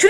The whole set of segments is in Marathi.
Should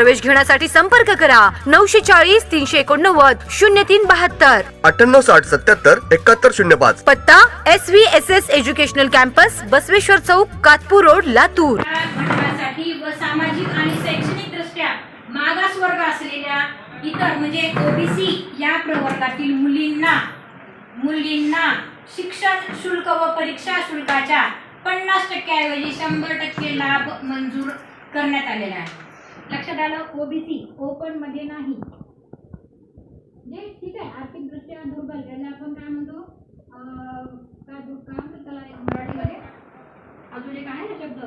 प्रवेश घेण्यासाठी संपर्क करा. नऊशे चाळीस तीनशे एकोणनव्वद शून्य तीन बहात्तर. अठ्ठ्याण्णव साठ सत्याहत्तर एकाहत्तर शून्य पाच. पत्ता S V S S educational campus Basaveshwar Chowk Katpur road Latur. घटकासाठी व सामाजिक आणि शैक्षणिक दृष्ट्या मागास वर्ग असलेल्या इतर म्हणजे ओबीसी या प्रवर्गातील मुलींना मुलींना शिक्षण शुल्क व परीक्षा शुल्काच्या पन्नास टक्क्याऐवजी शंभर टक्के लाभ मंजूर करण्यात आलेला आहे. आलं ओबीसी ओपनमध्ये नाही. जे ठीक आहे आर्थिकदृष्ट्या दुर्बल. ज्यांना आपण काय म्हणतो? काय काय म्हणतो त्याला मराठीमध्ये? अजून एक आहे ना शब्द?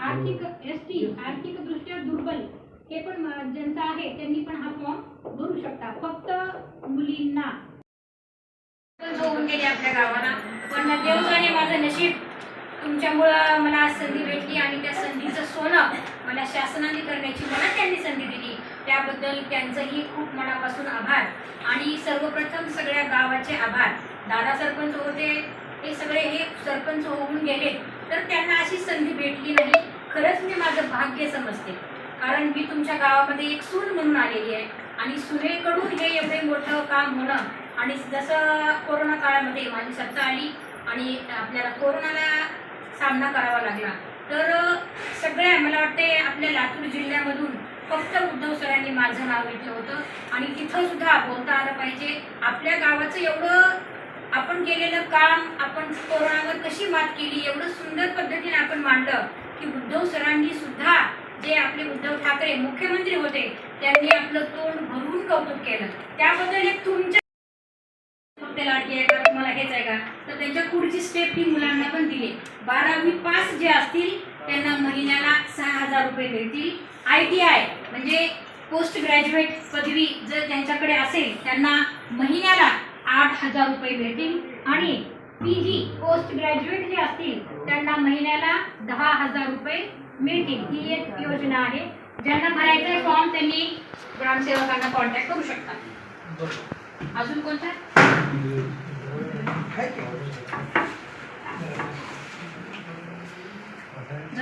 आर्थिक एस टी आर्थिक दृष्ट्या दुर्बल. हे पण ज्यांचं आहे त्यांनी पण हा फॉर्म भरू शकता. फक्त मुलींना. होऊन गेली आपल्या गावाला. पण देवजाने माझं नशीब. तुमच्यामुळं मला आज संधी भेटली आणि त्या सोनं मला शासनाने करण्याची मला त्यांनी संधी दिली. त्याबद्दल त्यांचंही खूप मनापासून आभार. आणि सर्वप्रथम सगळ्या गावाचे आभार. दादा सरपंच होते हे सगळे हे सरपंच होऊन गेले तर त्यांना अशी संधी भेटली नाही. खरंच मी माझं भाग्य समजते. कारण मी तुमच्या गावामध्ये एक सून म्हणून आलेली आहे. आणि सुनेकडून हे एवढे मोठं काम होणं आणि जसं कोरोना काळामध्ये माझी सत्ता आली आणि आपल्याला कोरोनाला सामना करावा लागला तर सगळ्या मला वाटते आपल्या लातूर जिल्ह्यामधून फक्त उद्धव सरांनी माझं नाव घेतलं होतं. आणि तिथं सुद्धा बोलता आलं पाहिजे. आपल्या गावाचं एवढं आपण केलेलं काम आपण कोरोनावर कशी मात केली एवढं सुंदर पद्धतीने आपण मांडलं की उद्धव सरांनी सुद्धा जे आपले उद्धव ठाकरे मुख्यमंत्री होते त्यांनी आपलं तोंड भरून कौतुक केलं. त्याबद्दल एक तुमच्या आहे का? तर त्यांच्या पुढची स्टेप ही मुलांना पण दिली. बारावी पास जे असतील त्यांना महिन्याला सहा हजार रुपये मिळतील. आय टी आय म्हणजे पोस्ट ग्रॅज्युएट पदवी जर त्यांच्याकडे असेल त्यांना महिन्याला आठ हजार रुपये मिळतील. आणि पी जी पोस्ट ग्रॅज्युएट जे असतील त्यांना महिन्याला दहा हजार रुपये मिळतील. ही एक योजना आहे. ज्यांना भरायचा आहे फॉर्म त्यांनी ग्रामसेवकांना कॉन्टॅक्ट करू शकतात. अजून कोणता? はっい。